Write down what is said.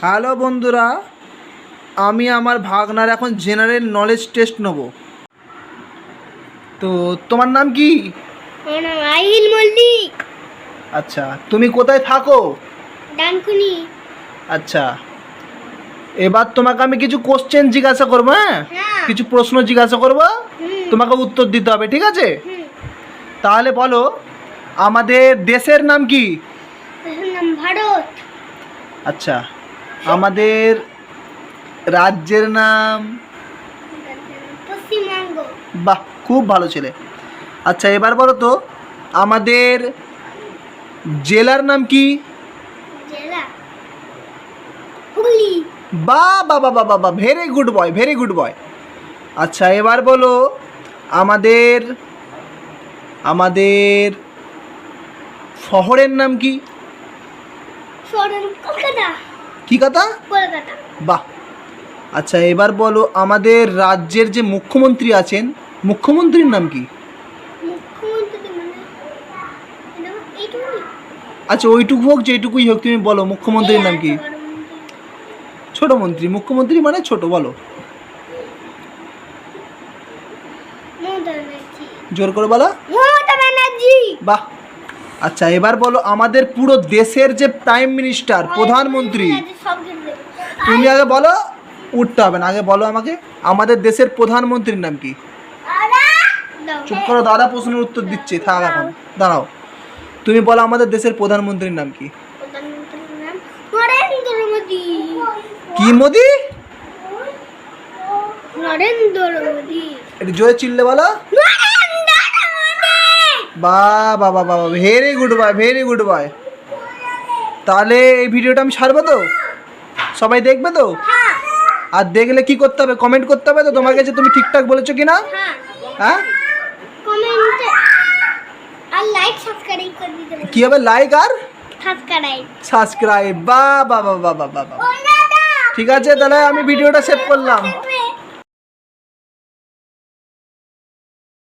Hello বন্ধুরা আমি আমার ভাগনার এখন জেনারেল নলেজ টেস্ট নেব। তো তোমার নাম কি? আহিল মল্লিক। আচ্ছা তুমি কোথায় থাকো? ডানকুনি। আচ্ছা এবার তোমাকে আমি কিছু কোশ্চেন জিজ্ঞাসা করব হ্যাঁ? হ্যাঁ। কিছু প্রশ্ন জিজ্ঞাসা করব তোমাকে উত্তর দিতে হবে ঠিক আছে? তাহলে বলো আমাদের দেশের নাম কি? ভারত। আচ্ছা আমাদের রাজ্যের নাম? পশ্চিমবঙ্গ। বাহ খুব ভালো ছেলে। আচ্ছা এবার বলো তো আমাদের জেলার নাম কি? বা বা বা বা very good boy very good boy আচ্ছা এবার বলো আমাদের আমাদের শহরের নাম কি? কলকাতা। কি কথা? কলকাতা। বাহ। আচ্ছা এবার বলো আমাদের রাজ্যের যে মুখ্যমন্ত্রী আছেন মুখ্যমন্ত্রীর নাম কি? মানে আচ্ছা ওইটুকু হোক যেটুকুই হোক তুমি বলো মুখ্যমন্ত্রীর নাম কি? ছোট মন্ত্রী মুখ্যমন্ত্রী মানে ছোট বলো। জোর করে বলো। বাহ। আচ্ছা এবার বলো আমাদের পুরো দেশের যে প্রাইম মিনিস্টার প্রধানমন্ত্রী। তুমি আগে বলো উঠতে হবে না আগে বলো আমাকে আমাদের দেশের প্রধানমন্ত্রীর নাম কি? চুপ করো দাদা প্রশ্নের উত্তর দিচ্ছে থাক এখন দাঁড়াও। তুমি বলো আমাদের দেশের প্রধানমন্ত্রীর নাম কি? কি মোদি? নরেন্দ্র মোদী। একটু জোরে চিল্লে বলো। বা বাবা বাবা very good boy very good boy তাহলে এই ভিডিওটা আমি ছাড়বো তো? সবাই দেখবে তো? হ্যাঁ। আর দেখলে কি করতে হবে? কমেন্ট করতে হবে তো? তোমার কাছে তুমি ঠিকঠাক বলেছ কি না হ্যাঁ? হ্যাঁ কি হবে? লাইক আর? সাবস্ক্রাইব বা বা বা বা বা। ঠিক আছে তাহলে আমি ভিডিওটা সেভ করলাম।